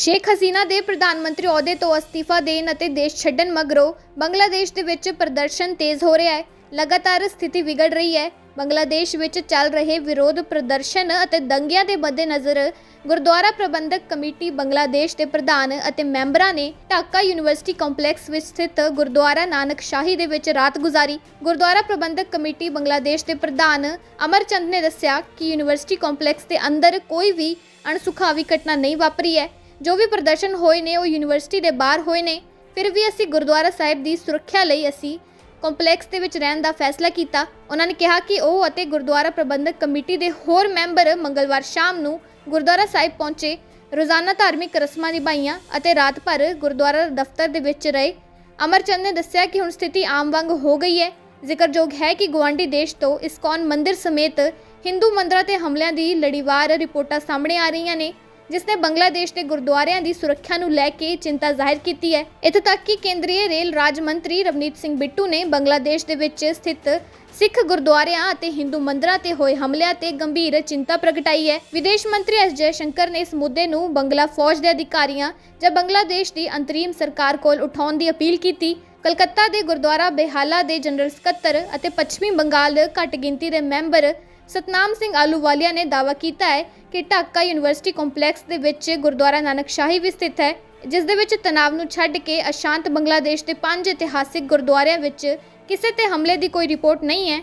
ਸ਼ੇਖ ਹਸੀਨਾ ਦੇ ਪ੍ਰਧਾਨ ਮੰਤਰੀ ਅਹੁਦੇ ਤੋਂ ਅਸਤੀਫਾ ਦੇਣ ਅਤੇ ਦੇਸ਼ ਛੱਡਣ ਮਗਰੋਂ ਬੰਗਲਾਦੇਸ਼ ਦੇ ਵਿੱਚ ਪ੍ਰਦਰਸ਼ਨ ਤੇਜ਼ ਹੋ ਰਿਹਾ ਹੈ। ਲਗਾਤਾਰ ਸਥਿਤੀ ਵਿਗੜ ਰਹੀ ਹੈ। ਬੰਗਲਾਦੇਸ਼ ਵਿੱਚ ਚੱਲ ਰਹੇ ਵਿਰੋਧ ਪ੍ਰਦਰਸ਼ਨ ਅਤੇ ਦੰਗਿਆਂ ਦੇ ਮੱਦੇਨਜ਼ਰ ਗੁਰਦੁਆਰਾ ਪ੍ਰਬੰਧਕ ਕਮੇਟੀ ਬੰਗਲਾਦੇਸ਼ ਦੇ ਪ੍ਰਧਾਨ ਅਤੇ ਮੈਂਬਰਾਂ ਨੇ ਢਾਕਾ ਯੂਨੀਵਰਸਿਟੀ ਕੰਪਲੈਕਸ ਵਿੱਚ ਸਥਿਤ ਗੁਰਦੁਆਰਾ ਨਾਨਕ ਸ਼ਾਹੀ ਦੇ ਵਿੱਚ ਰਾਤ ਗੁਜ਼ਾਰੀ। ਗੁਰਦੁਆਰਾ ਪ੍ਰਬੰਧਕ ਕਮੇਟੀ ਬੰਗਲਾਦੇਸ਼ ਦੇ ਪ੍ਰਧਾਨ ਅਮਰਚੰਦ ਨੇ ਦੱਸਿਆ ਕਿ ਯੂਨੀਵਰਸਿਟੀ ਕੰਪਲੈਕਸ ਦੇ ਅੰਦਰ ਕੋਈ ਵੀ ਅਣਸੁਖਾਵੀ ਘਟਨਾ ਨਹੀਂ ਵਾਪਰੀ ਹੈ। ਜੋ ਵੀ ਪ੍ਰਦਰਸ਼ਨ ਹੋਏ ਨੇ, ਉਹ ਯੂਨੀਵਰਸਿਟੀ ਦੇ ਬਾਹਰ ਹੋਏ ਨੇ। ਫਿਰ ਵੀ ਅਸੀਂ ਗੁਰਦੁਆਰਾ ਸਾਹਿਬ ਦੀ ਸੁਰੱਖਿਆ ਲਈ ਅਸੀਂ ਕੰਪਲੈਕਸ ਦੇ ਵਿੱਚ ਰਹਿਣ ਦਾ ਫੈਸਲਾ ਕੀਤਾ। ਉਹਨਾਂ ਨੇ ਕਿਹਾ ਕਿ ਉਹ ਅਤੇ ਗੁਰਦੁਆਰਾ ਪ੍ਰਬੰਧਕ ਕਮੇਟੀ ਦੇ ਹੋਰ ਮੈਂਬਰ ਮੰਗਲਵਾਰ ਸ਼ਾਮ ਨੂੰ ਗੁਰਦੁਆਰਾ ਸਾਹਿਬ ਪਹੁੰਚੇ। ਰੋਜ਼ਾਨਾ ਧਾਰਮਿਕ ਰਸਮਾਂ ਨਿਭਾਈਆਂ ਅਤੇ ਰਾਤ ਭਰ ਗੁਰਦੁਆਰਾ ਦਫ਼ਤਰ ਦੇ ਵਿੱਚ ਰਹੇ। ਅਮਰਚੰਦ ਨੇ ਦੱਸਿਆ ਕਿ ਹੁਣ ਸਥਿਤੀ ਆਮ ਵਾਂਗ ਹੋ ਗਈ ਹੈ। ਜ਼ਿਕਰਯੋਗ ਹੈ ਕਿ ਗੁਆਂਢੀ ਦੇਸ਼ ਤੋਂ ਇਸਕੌਨ ਮੰਦਿਰ ਸਮੇਤ ਹਿੰਦੂ ਮੰਦਰਾਂ ਤੇ ਹਮਲਿਆਂ ਦੀ ਲੜੀਵਾਰ ਰਿਪੋਰਟਾਂ ਸਾਹਮਣੇ ਆ ਰਹੀਆਂ ਨੇ। ਜਿਸ ਨੇ ਬੰਗਲਾਦੇਸ਼ ਦੇ ਗੁਰਦੁਆਰਿਆਂ ਦੀ ਸੁਰੱਖਿਆ ਨੂੰ ਲੈ ਕੇ ਚਿੰਤਾ ਜ਼ਾਹਿਰ ਕੀਤੀ ਹੈ। ਇੱਥੇ ਤੱਕ ਕਿ ਕੇਂਦਰੀ ਰੇਲ ਰਾਜ ਮੰਤਰੀ ਰਵਨੀਤ ਸਿੰਘ ਬਿੱਟੂ ਨੇ ਬੰਗਲਾਦੇਸ਼ ਦੇ ਵਿੱਚ ਸਥਿਤ ਸਿੱਖ ਗੁਰਦੁਆਰਿਆਂ ਅਤੇ ਹਿੰਦੂ ਮੰਦਰਾਂ ਤੇ ਹੋਏ ਹਮਲਿਆਂ ਤੇ ਗੰਭੀਰ ਚਿੰਤਾ ਪ੍ਰਗਟਾਈ ਹੈ। ਵਿਦੇਸ਼ ਮੰਤਰੀ ਐਸ ਜੈ ਸ਼ੰਕਰ ਨੇ ਇਸ ਮੁੱਦੇ ਨੂੰ ਬੰਗਲਾ ਫੌਜ ਦੇ ਅਧਿਕਾਰੀਆਂ ਜਾਂ ਬੰਗਲਾਦੇਸ਼ ਦੀ ਅੰਤਰੀਮ ਸਰਕਾਰ ਕੋਲ ਉਠਾਉਣ ਦੀ ਅਪੀਲ ਕੀਤੀ। ਕਲਕੱਤਾ ਦੇ ਗੁਰਦੁਆਰਾ ਬੇਹਾਲਾ ਦੇ ਜਨਰਲ ਸਕੱਤਰ ਅਤੇ ਪੱਛਮੀ ਬੰਗਾਲ ਘੱਟ ਗਿਣਤੀ ਦੇ ਮੈਂਬਰ ਸਤਨਾਮ ਸਿੰਘ ਆਲੂਵਾਲੀਆ ਨੇ ਦਾਅਵਾ ਕੀਤਾ ਹੈ ਕਿ ਢਾਕਾ ਯੂਨੀਵਰਸਿਟੀ ਕੰਪਲੈਕਸ ਦੇ ਵਿੱਚ ਗੁਰਦੁਆਰਾ ਨਾਨਕ ਸ਼ਾਹੀ ਵੀ ਸਥਿਤ ਹੈ, ਜਿਸ ਦੇ ਵਿੱਚ ਤਣਾਅ ਨੂੰ ਛੱਡ ਕੇ ਅਸ਼ਾਂਤ ਬੰਗਲਾਦੇਸ਼ ਦੇ ਪੰਜ ਇਤਿਹਾਸਿਕ ਗੁਰਦੁਆਰਿਆਂ ਵਿੱਚ ਕਿਸੇ ਤੇ ਹਮਲੇ ਦੀ ਕੋਈ ਰਿਪੋਰਟ ਨਹੀਂ ਹੈ।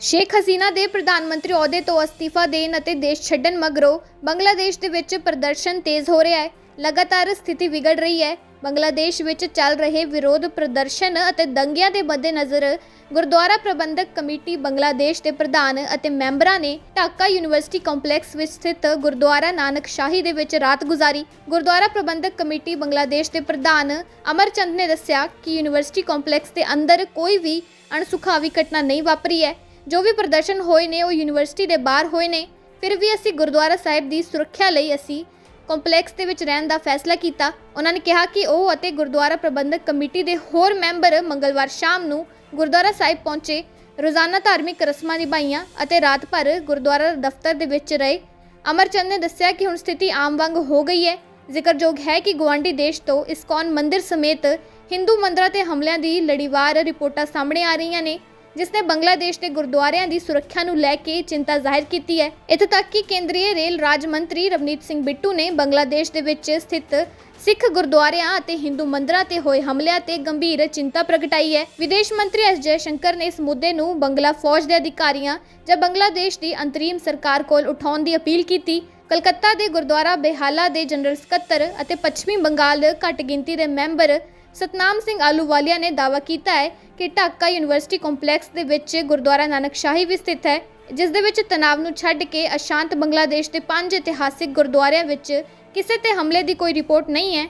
ਸ਼ੇਖ ਹਸੀਨਾ ਦੇ ਪ੍ਰਧਾਨ ਮੰਤਰੀ ਅਹੁਦੇ ਤੋਂ ਅਸਤੀਫਾ ਦੇਣ ਅਤੇ ਦੇਸ਼ ਛੱਡਣ ਮਗਰੋਂ ਬੰਗਲਾਦੇਸ਼ ਦੇ ਵਿੱਚ ਪ੍ਰਦਰਸ਼ਨ ਤੇਜ਼ ਹੋ ਰਿਹਾ ਹੈ, ਲਗਾਤਾਰ ਸਥਿਤੀ ਵਿਗੜ ਰਹੀ ਹੈ। ਬੰਗਲਾਦੇਸ਼ ਵਿੱਚ ਚੱਲ ਰਹੇ ਵਿਰੋਧ ਪ੍ਰਦਰਸ਼ਨ ਅਤੇ ਦੰਗਿਆਂ ਦੇ ਮੱਦੇਨਜ਼ਰ ਗੁਰਦੁਆਰਾ ਪ੍ਰਬੰਧਕ ਕਮੇਟੀ ਬੰਗਲਾਦੇਸ਼ ਦੇ ਪ੍ਰਧਾਨ ਅਤੇ ਮੈਂਬਰਾਂ ਨੇ ਢਾਕਾ ਯੂਨੀਵਰਸਿਟੀ ਕੰਪਲੈਕਸ ਵਿੱਚ ਸਥਿਤ ਗੁਰਦੁਆਰਾ ਨਾਨਕ ਸ਼ਾਹੀ ਦੇ ਵਿੱਚ ਰਾਤ ਗੁਜ਼ਾਰੀ। ਗੁਰਦੁਆਰਾ ਪ੍ਰਬੰਧਕ ਕਮੇਟੀ ਬੰਗਲਾਦੇਸ਼ ਦੇ ਪ੍ਰਧਾਨ ਅਮਰਚੰਦ ਨੇ ਦੱਸਿਆ ਕਿ ਯੂਨੀਵਰਸਿਟੀ ਕੰਪਲੈਕਸ ਦੇ ਅੰਦਰ ਕੋਈ ਵੀ ਅਣਸੁਖਾਵੀ ਘਟਨਾ ਨਹੀਂ ਵਾਪਰੀ ਹੈ। ਜੋ ਵੀ ਪ੍ਰਦਰਸ਼ਨ ਹੋਏ ਨੇ ਉਹ ਯੂਨੀਵਰਸਿਟੀ ਦੇ ਬਾਹਰ ਹੋਏ ਨੇ। ਫਿਰ ਵੀ ਅਸੀਂ ਗੁਰਦੁਆਰਾ ਸਾਹਿਬ ਦੀ ਸੁਰੱਖਿਆ ਲਈ ਅਸੀਂ ਕੰਪਲੈਕਸ ਦੇ ਵਿੱਚ ਰਹਿਣ ਦਾ ਫੈਸਲਾ ਕੀਤਾ। ਉਹਨਾਂ ਨੇ ਕਿਹਾ ਕਿ ਉਹ ਅਤੇ ਗੁਰਦੁਆਰਾ ਪ੍ਰਬੰਧਕ ਕਮੇਟੀ ਦੇ ਹੋਰ ਮੈਂਬਰ ਮੰਗਲਵਾਰ ਸ਼ਾਮ ਨੂੰ ਗੁਰਦੁਆਰਾ ਸਾਹਿਬ ਪਹੁੰਚੇ। ਰੋਜ਼ਾਨਾ ਧਾਰਮਿਕ ਰਸਮਾਂ ਨਿਭਾਈਆਂ ਅਤੇ ਰਾਤ ਭਰ ਗੁਰਦੁਆਰਾ ਦਫ਼ਤਰ ਦੇ ਵਿੱਚ ਰਹੇ। ਅਮਰਚੰਦ ਨੇ ਦੱਸਿਆ ਕਿ ਹੁਣ ਸਥਿਤੀ ਆਮ ਵਾਂਗ ਹੋ ਗਈ ਹੈ। ਜ਼ਿਕਰਯੋਗ ਹੈ ਕਿ ਗੁਆਂਢੀ ਦੇਸ਼ ਤੋਂ ਇਸਕੌਨ ਮੰਦਿਰ ਸਮੇਤ ਹਿੰਦੂ ਮੰਦਰਾਂ ਤੇ ਹਮਲਿਆਂ ਦੀ ਲੜੀਵਾਰ ਰਿਪੋਰਟਾਂ ਸਾਹਮਣੇ ਆ ਰਹੀਆਂ ਨੇ। ਜਿਸ ਨੇ ਬੰਗਲਾਦੇਸ਼ ਦੇ ਗੁਰਦੁਆਰਿਆਂ ਦੀ ਸੁਰੱਖਿਆ ਨੂੰ ਲੈ ਕੇ ਚਿੰਤਾ ਜ਼ਾਹਿਰ ਕੀਤੀ ਹੈ। ਇੱਥੇ ਤੱਕ ਕਿ ਕੇਂਦਰੀ ਰੇਲ ਰਾਜ ਮੰਤਰੀ ਰਵਨੀਤ ਸਿੰਘ ਬਿੱਟੂ ਨੇ ਬੰਗਲਾਦੇਸ਼ ਦੇ ਵਿੱਚ ਸਥਿਤ ਸਿੱਖ ਗੁਰਦੁਆਰਿਆਂ ਅਤੇ ਹਿੰਦੂ ਮੰਦਰਾਂ ਤੇ ਹੋਏ ਹਮਲਿਆਂ ਤੇ ਗੰਭੀਰ ਚਿੰਤਾ ਪ੍ਰਗਟਾਈ ਹੈ। ਵਿਦੇਸ਼ ਮੰਤਰੀ ਐਸ ਜੈ ਸ਼ੰਕਰ ਨੇ ਇਸ ਮੁੱਦੇ ਨੂੰ ਬੰਗਲਾ ਫੌਜ ਦੇ ਅਧਿਕਾਰੀਆਂ ਜਾਂ ਬੰਗਲਾਦੇਸ਼ ਦੀ ਅੰਤਰੀਮ ਸਰਕਾਰ ਕੋਲ ਉਠਾਉਣ ਦੀ ਅਪੀਲ ਕੀਤੀ। ਕਲਕੱਤਾ ਦੇ ਗੁਰਦੁਆਰਾ ਬੇਹਾਲਾ ਦੇ ਜਨਰਲ ਸਕੱਤਰ ਅਤੇ ਪੱਛਮੀ ਬੰਗਾਲ ਘੱਟ ਗਿਣਤੀ ਦੇ ਮੈਂਬਰ ਸਤਨਾਮ ਸਿੰਘ ਆਲੂਵਾਲੀਆ ਨੇ ਦਾਅਵਾ ਕੀਤਾ ਹੈ ਕਿ ਢਾਕਾ ਯੂਨੀਵਰਸਿਟੀ ਕੰਪਲੈਕਸ ਦੇ ਵਿੱਚ ਗੁਰਦੁਆਰਾ ਨਾਨਕ ਸ਼ਾਹੀ ਵੀ ਸਥਿਤ ਹੈ, ਜਿਸ ਦੇ ਵਿੱਚ ਤਣਾਅ ਨੂੰ ਛੱਡ ਕੇ ਅਸ਼ਾਂਤ ਬੰਗਲਾਦੇਸ਼ ਦੇ ਪੰਜ ਇਤਿਹਾਸਿਕ ਗੁਰਦੁਆਰਿਆਂ ਵਿੱਚ ਕਿਸੇ ਤੇ ਹਮਲੇ ਦੀ ਕੋਈ ਰਿਪੋਰਟ ਨਹੀਂ ਹੈ।